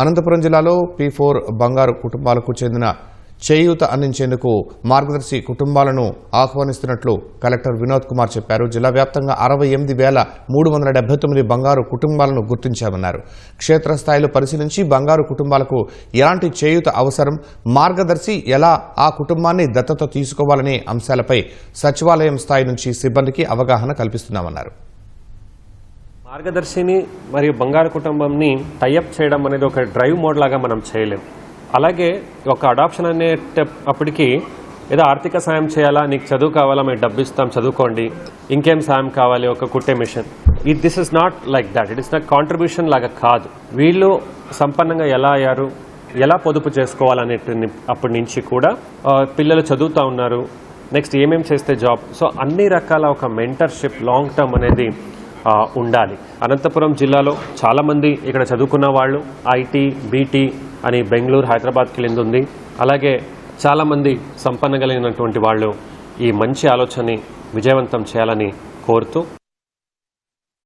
అనంతపురం జిల్లాలో P four బంగారు కుటుంబాలకు చెందిన చేయూత అందించేందుకు మార్గదర్శి కుటుంబాలను ఆహ్వానిస్తున్నట్లు కలెక్టర్ వినోద్ కుమార్ చెప్పారు. జిల్లా వ్యాప్తంగా అరవై ఎనిమిది వేల మూడు వందల డెబ్బై తొమ్మిది బంగారు కుటుంబాలను గుర్తించామన్నారు. క్షేత్రస్థాయిలో పరిశీలించి బంగారు కుటుంబాలకు ఎలాంటి చేయూత అవసరం మార్గదర్శి ఎలా ఆ కుటుంబాన్ని దత్తత తీసుకోవాలనే అంశాలపై సచివాలయం స్థాయి నుంచి సిబ్బందికి అవగాహన కల్పిస్తున్నామన్నారు. మార్గదర్శిని మరియు బంగారు కుటుంబంని టైఅప్ చేయడం అనేది ఒక డ్రైవ్ మోడ్ లాగా మనం చేయలేం. అలాగే ఒక అడాప్షన్ అనే అప్పటికి ఏదో ఆర్థిక సాయం చేయాలా నీకు చదువు కావాలా మేము డబ్బు ఇస్తాం చదువుకోండి ఇంకేం సాయం కావాలి ఒక కుట్టే machine. It this is not like that it is not contribution లాగా కాదు. వీళ్ళు సంపన్నంగా ఎలా అయ్యారు ఎలా పొదుపు చేసుకోవాలనే అప్పటి నుంచి కూడా పిల్లలు చదువుతూ ఉన్నారు నెక్స్ట్ ఏమేమి చేస్తే జాబ్ సో అన్ని రకాల ఒక మెంటర్షిప్ లాంగ్ టర్మ్ అనేది ఉండాలి. అనంతపురం జిల్లాలో చాలామంది ఇక్కడ చదువుకున్న వాళ్ళు ఐటీ బీటీ అని బెంగళూరు హైదరాబాద్కి వెళ్ళింది ఉంది అలాగే చాలామంది సంపన్న కలిగినటువంటి వాళ్ళు ఈ మంచి ఆలోచనని విజయవంతం చేయాలని కోరుతూ